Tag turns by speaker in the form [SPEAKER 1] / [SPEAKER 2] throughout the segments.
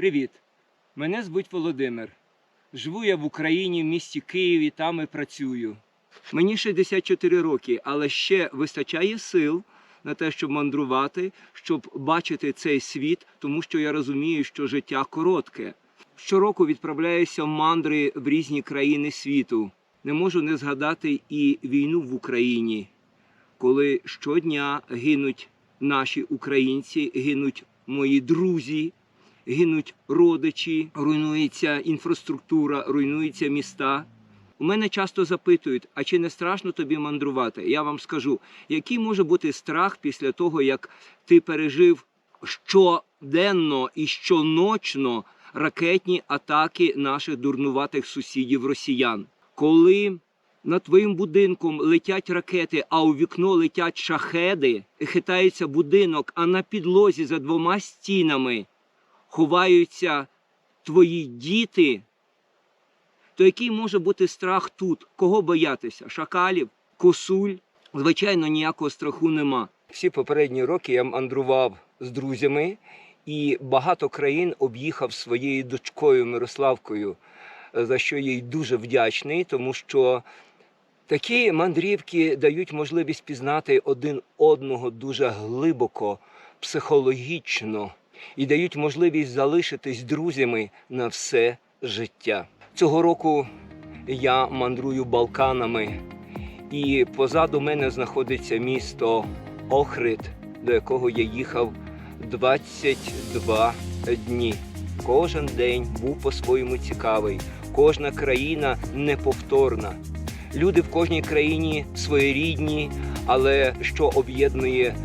[SPEAKER 1] Привіт! Мене звуть Володимир. Живу я в Україні, в місті Києві, там і працюю. Мені 64 роки, але ще вистачає сил на те, щоб мандрувати, щоб бачити цей світ, тому що я розумію, що життя коротке. Щороку відправляюся в мандри в різні країни світу. Не можу не згадати і війну в Україні, коли щодня гинуть наші українці, гинуть мої друзі, гинуть родичі, руйнується інфраструктура, руйнуються міста. У мене часто запитують, а чи не страшно тобі мандрувати? Я вам скажу, який може бути страх після того, як ти пережив щоденно і щоночно ракетні атаки наших дурнуватих сусідів росіян. Коли над твоїм будинком летять ракети, а у вікно летять шахеди, хитається будинок, а на підлозі за двома стінами ховаються твої діти, то який може бути страх тут? Кого боятися? Шакалів, косуль? Звичайно, ніякого страху нема. Всі попередні роки я мандрував з друзями і багато країн об'їхав своєю дочкою Мирославкою, за що їй дуже вдячний, тому що такі мандрівки дають можливість пізнати один одного дуже глибоко, психологічно і дають можливість залишитись друзями на все життя. Цього року я мандрую Балканами, і позаду мене знаходиться місто Охрид, до якого я їхав 22 дні. Кожен день був по-своєму цікавий, кожна країна неповторна. Люди в кожній країні своєрідні, але що об'єднує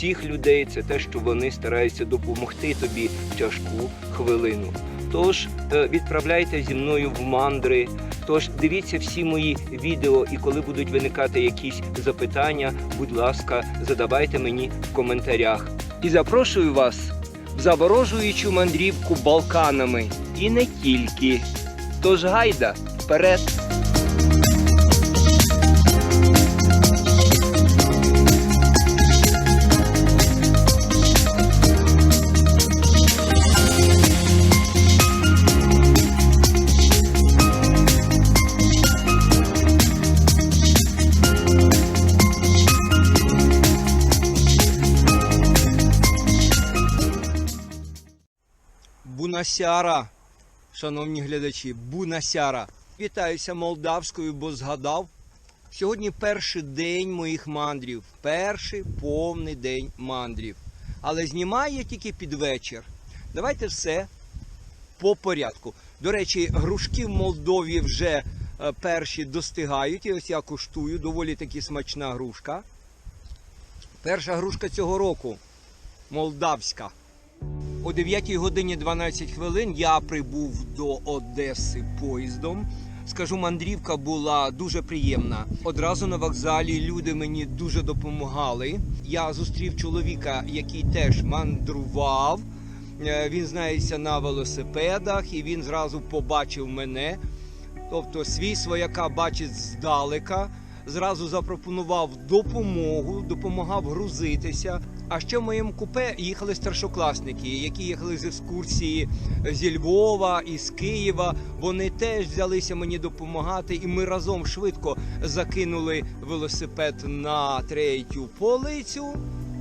[SPEAKER 1] всіх людей, це те, що вони стараються допомогти тобі в тяжку хвилину. Тож е, відправляйте зі мною в мандри. Тож дивіться всі мої відео, і коли будуть виникати якісь запитання, будь ласка, задавайте мені в коментарях. І запрошую вас в заворожуючу мандрівку Балканами. І не тільки. Тож гайда вперед! Бунасяра, шановні глядачі, Бунасяра. Вітаюся молдавською, бо згадав. Сьогодні перший день моїх мандрів, перший повний день мандрів. Але знімаю я тільки під вечір. Давайте все по порядку. До речі, грушки в Молдові вже е, перші достигають. І ось я куштую, доволі таки смачна грушка. Перша грушка цього року молдавська. О 9 годині 12 хвилин я прибув до Одеси поїздом. Скажу, мандрівка була дуже приємна. Одразу на вокзалі люди мені дуже допомагали. Я зустрів чоловіка, який теж мандрував. Е, Він знається на велосипедах, і він зразу побачив мене. Тобто свій свояка бачить здалека. Зразу запропонував допомогу, допомагав грузитися. А ще в моєму купе їхали старшокласники, які їхали з екскурсії зі Львова і з Києва. Вони теж взялися мені допомагати, і ми разом швидко закинули велосипед на третю полицю.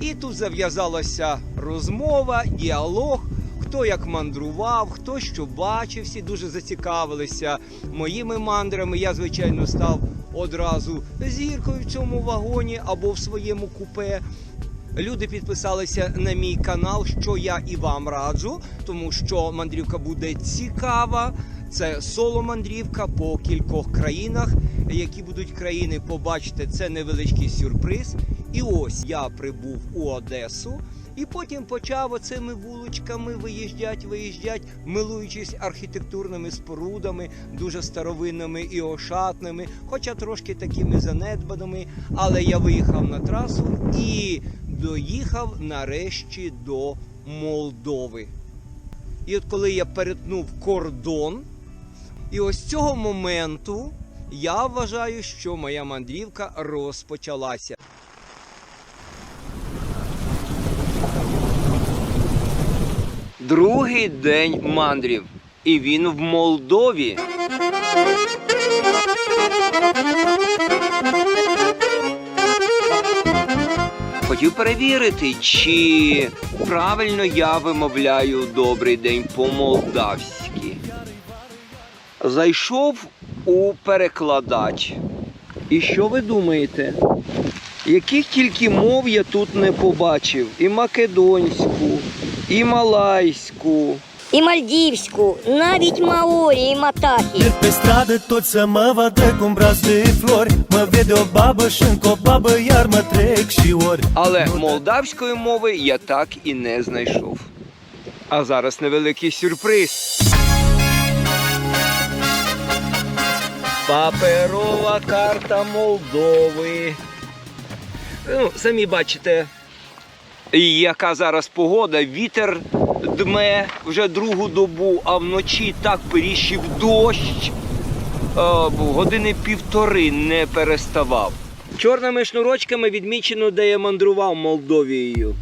[SPEAKER 1] І тут зав'язалася розмова, діалог. Хто як мандрував, хто що бачив, всі дуже зацікавилися моїми мандрами. Я, звичайно, став одразу зіркою в цьому вагоні або в своєму купе. Люди підписалися на мій канал, що я і вам раджу, тому що мандрівка буде цікава. Це соло-мандрівка по кількох країнах. Які будуть країни, побачите, це невеличкий сюрприз. І ось я прибув у Одесу. І потім почав оцими вуличками виїжджать, виїжджать, милуючись архітектурними спорудами, дуже старовинними і ошатними, хоча трошки такими занедбаними. Але я виїхав на трасу і доїхав нарешті до Молдови. І от коли я перетнув кордон, і ось цього моменту я вважаю, що моя мандрівка розпочалася. Другий день мандрів. І він в Молдові. Хотів перевірити, чи правильно я вимовляю добрий день по-молдавськи. Зайшов у перекладач. І що ви думаєте? Яких тільки мов я тут не побачив? І македонську, і малайську.
[SPEAKER 2] І мальдівську, навіть маорі і
[SPEAKER 3] pe stradă toți să mă vadă cum braț de flori Mă vede o babă și încă o babă Iar mă trec și ori
[SPEAKER 1] Але молдавської мови я так і не знайшов. А зараз невеликий сюрприз. Паперова карта Молдови. Ну, самі бачите, яка зараз погода. Вітер дме вже другу добу, а вночі так періщив дощ. Е, години півтори не переставав. Чорними шнурочками відмічено, де я мандрував Молдовією.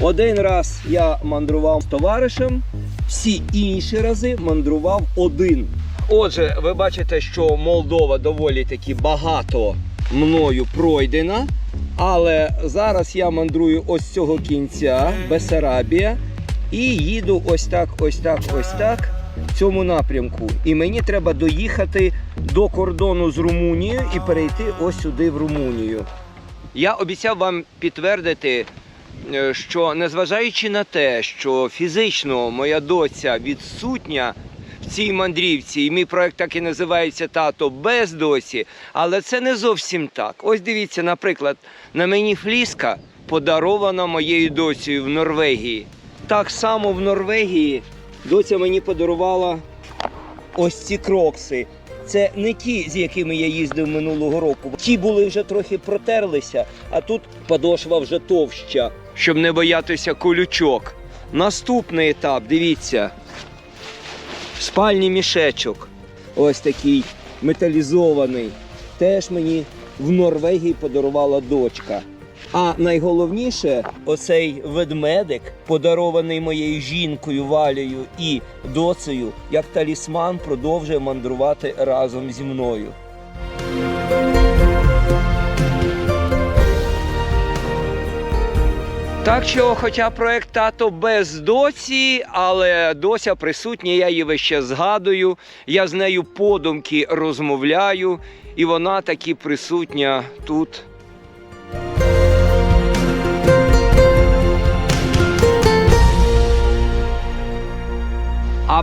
[SPEAKER 1] Один раз я мандрував з товаришем, всі інші рази мандрував один. Отже, ви бачите, що Молдова доволі таки багато мною пройдена. Але зараз я мандрую ось цього кінця, Бесарабія, і їду ось так, ось так, ось так в цьому напрямку. І мені треба доїхати до кордону з Румунією і перейти ось сюди в Румунію. Я обіцяв вам підтвердити, е, що незважаючи на те, що фізично моя доця відсутня в цій мандрівці, і мій проект так і називається Тато без досі, але це не зовсім так. Ось дивіться, наприклад, на мені фліска подарована моєю доцею в Норвегії. Так само в Норвегії доця мені подарувала ось ці крокси. Це не ті, з якими я їздив минулого року. Ті були вже трохи протерлися, а тут подошва вже товща, щоб не боятися колючок. Наступний етап, дивіться. Спальний мішечок. Ось такий металізований. Теж мені в Норвегії подарувала дочка. А найголовніше, оцей ведмедик, подарований моєю жінкою Валею і доцею, як талісман продовжує мандрувати разом зі мною. Так що, хоча проект тато без доці, але дося присутня, я її весь згадую, я з нею подумки розмовляю, і вона таки присутня тут.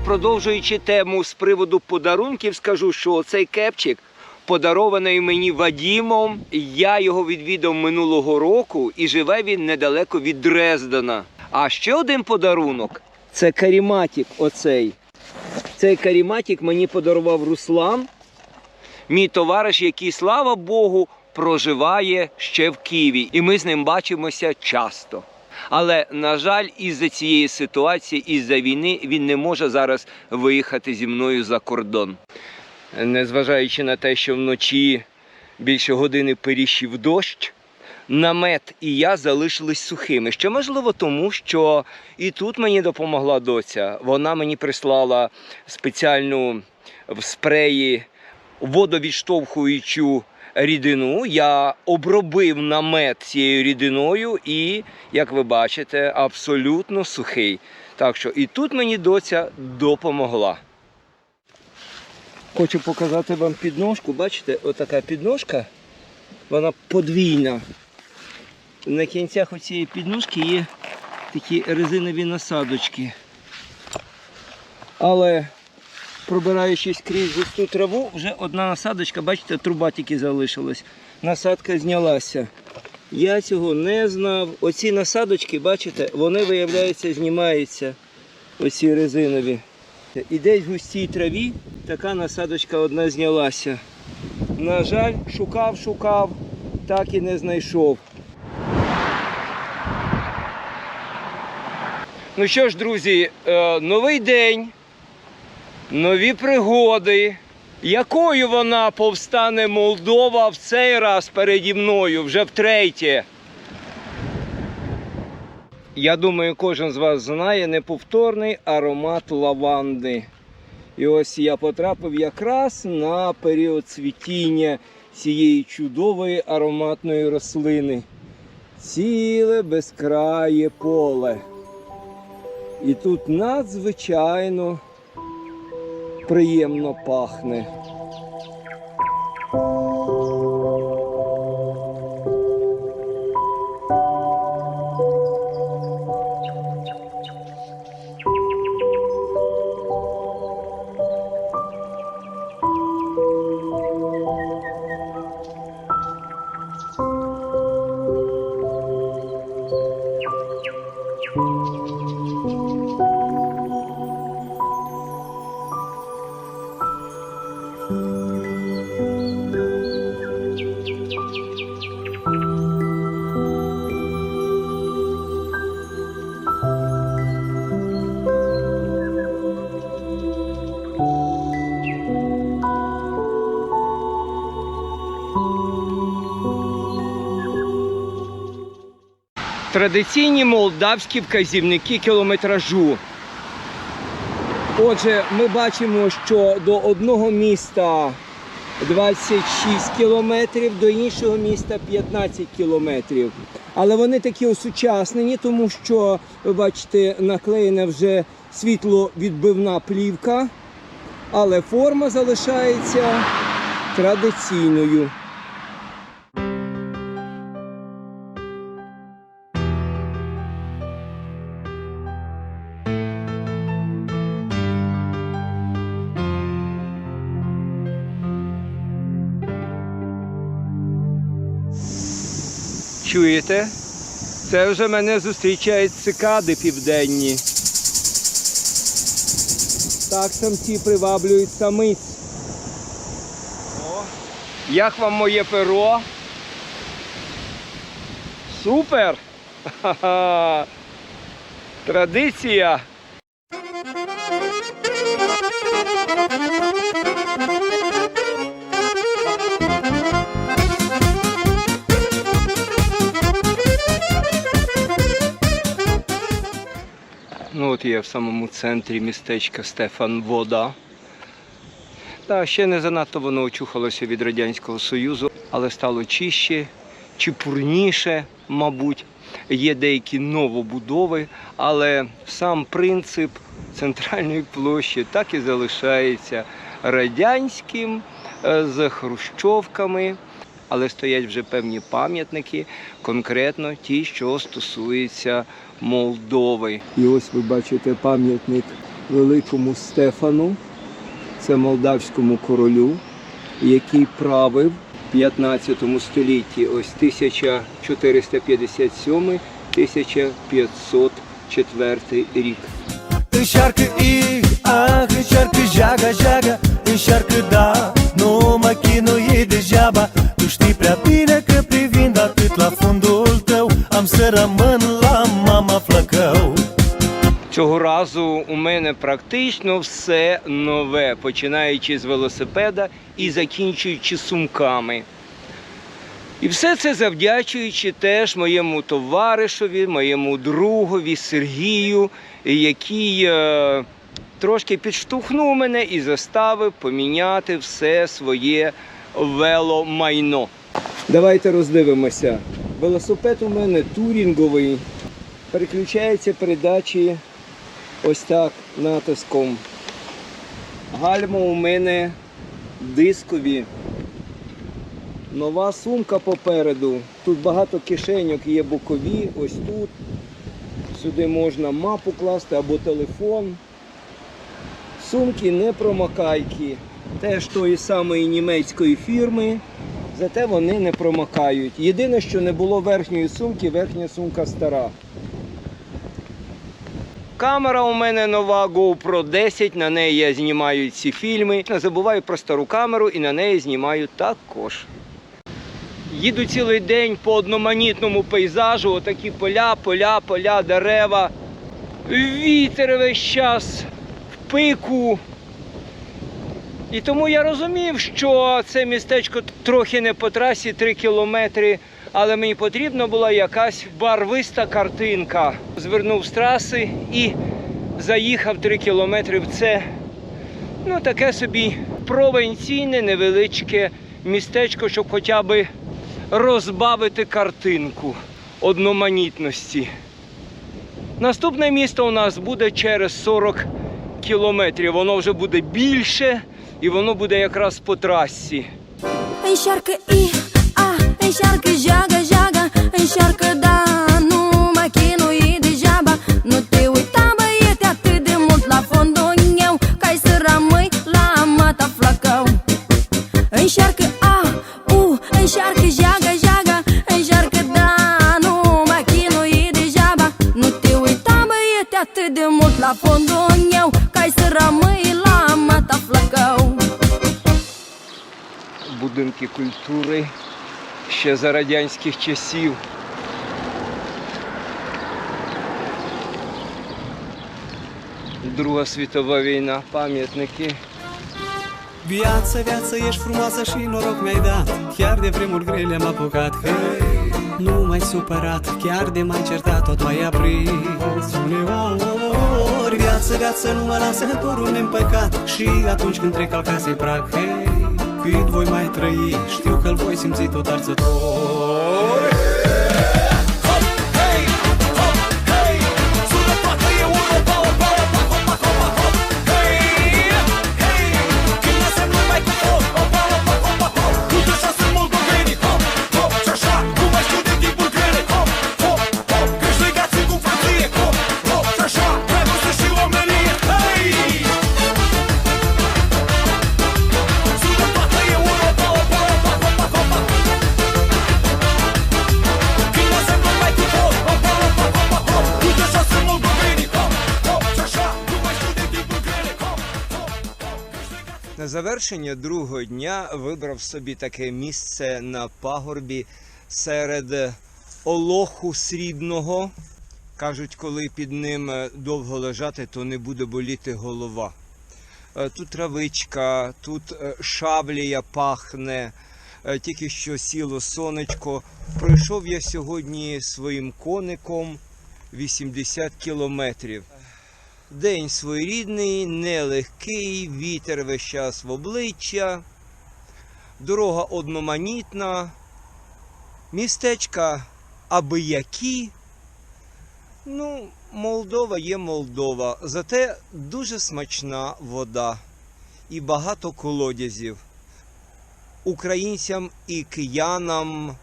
[SPEAKER 1] Продовжуючи тему з приводу подарунків, скажу, що цей кепчик подарований мені Вадімом. Я його відвідав минулого року і живе він недалеко від Дрездена. А ще один подарунок це каріматік. Оцей. Цей каріматік мені подарував Руслан, мій товариш, який, слава Богу, проживає ще в Києві. І ми з ним бачимося часто. Але, на жаль, із-за цієї ситуації, із-за війни, він не може зараз виїхати зі мною за кордон. Незважаючи на те, що вночі більше години періщив дощ, намет і я залишились сухими. Що можливо тому, що і тут мені допомогла доця. Вона мені прислала спеціальну в спреї водовідштовхуючу рідину. Я обробив намет цією рідиною і, як ви бачите, абсолютно сухий. Так що і тут мені доця допомогла. Хочу показати вам підножку. Бачите, отака підножка, вона подвійна. На кінцях цієї підножки є такі резинові насадочки. Але пробираючись крізь густу траву, вже одна насадочка, бачите, труба тільки залишилась. Насадка знялася. Я цього не знав. Оці насадочки, бачите, вони, виявляється, знімаються. Оці резинові. І десь в густій траві така насадочка одна знялася. На жаль, шукав, шукав, так і не знайшов. Ну що ж, друзі, е, новий день, нові пригоди. Якою вона повстане Молдова в цей раз переді мною, вже втретє. Я думаю, кожен з вас знає неповторний аромат лаванди. І ось я потрапив якраз на період цвітіння цієї чудової ароматної рослини. Ціле безкрає поле. І тут надзвичайно приємно пахне. Традиційні молдавські вказівники кілометражу. Отже, ми бачимо, що до одного міста 26 кілометрів, до іншого міста 15 кілометрів. Але вони такі осучаснені, тому що, ви бачите, наклеєна вже світловідбивна плівка, але форма залишається традиційною. Чуєте? Це вже мене зустрічають цикади південні. Так самці приваблюють самиць. О, як вам моє перо? Супер! Ха-ха! Традиція! Ну от я в самому центрі містечка Стефан Вода. Та ще не занадто воно очухалося від Радянського Союзу, але стало чище, чіпурніше, мабуть. Є деякі новобудови, але сам принцип центральної площі так і залишається радянським е, з хрущовками. Але стоять вже певні пам'ятники, конкретно ті, що стосуються Молдови. І ось ви бачите пам'ятник великому Стефану, це молдавському королю, який правив в 15 столітті, ось 1457-1504 рік.
[SPEAKER 3] Înșearcă i, ah, înșearcă jaga, jaga Înșearcă da, nu mă chinui degeaba. Tu știi prea bine că privind atât la fundul tău Am să rămân la mama flăcău.
[SPEAKER 1] Цього разу у мене практично все нове, починаючи з велосипеда і закінчуючи сумками. І все це завдячуючи теж моєму товаришові, моєму другові Сергію, який е, трошки підштовхнув мене і заставив поміняти все своє веломайно. Давайте роздивимося. Велосипед у мене турінговий. Переключається передачі ось так натиском. Гальма у мене дискові. Нова сумка попереду. Тут багато кишеньок є бокові, ось тут. Сюди можна мапу класти або телефон. Сумки не промокайки. Теж тої самої німецької фірми, зате вони не промокають. Єдине, що не було верхньої сумки, верхня сумка стара. Камера у мене нова GoPro 10, на неї я знімаю ці фільми. Не забуваю про стару камеру і на неї знімаю також. Їду цілий день по одноманітному пейзажу, отакі поля, поля, поля, дерева. Вітер весь час пику. І тому я розумів, що це містечко трохи не по трасі 3 кілометри, Але мені потрібна була якась барвиста картинка. Звернув з траси і заїхав 3 кілометри в це. Ну, таке собі провінційне невеличке містечко, щоб хоча б розбавити картинку одноманітності. Наступне місто у нас буде через 40 кілометрів. Воно вже буде більше і воно буде якраз по трасі.
[SPEAKER 4] Ейшарка і, а, ейшарка жага, жага, ейшарка da,
[SPEAKER 1] Будинки культури ще за радянських часів. Друга світова війна, пам'ятники.
[SPEAKER 5] Viață, viață, ești frumoasă și noroc mi-ai dat Chiar de vremuri grele am apucat Hei, nu mai supărat Chiar de m-ai certat, tot mai aprins Uneori Viață, viață, nu mă lasă dorul neîmpăcat Și atunci când trec al casei prag Hei, cât voi mai trăi. Știu că-l voi simți tot arzător
[SPEAKER 1] На завершення другого дня вибрав собі таке місце на пагорбі серед олоху срібного. Кажуть, коли під ним е, довго лежати, то не буде боліти голова. Е, Тут травичка, тут е, шаблія пахне, тільки що сіло сонечко. Пройшов я сьогодні своїм коником 80 кілометрів. День своєрідний, нелегкий, вітер весь час в обличчя, дорога одноманітна, містечка абиякі. Ну, Молдова є Молдова, зате дуже смачна вода і багато колодязів. Українцям і киянам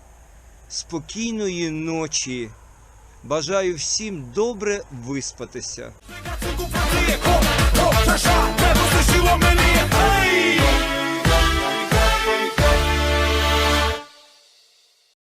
[SPEAKER 1] спокійної ночі. Бажаю всім добре виспатися.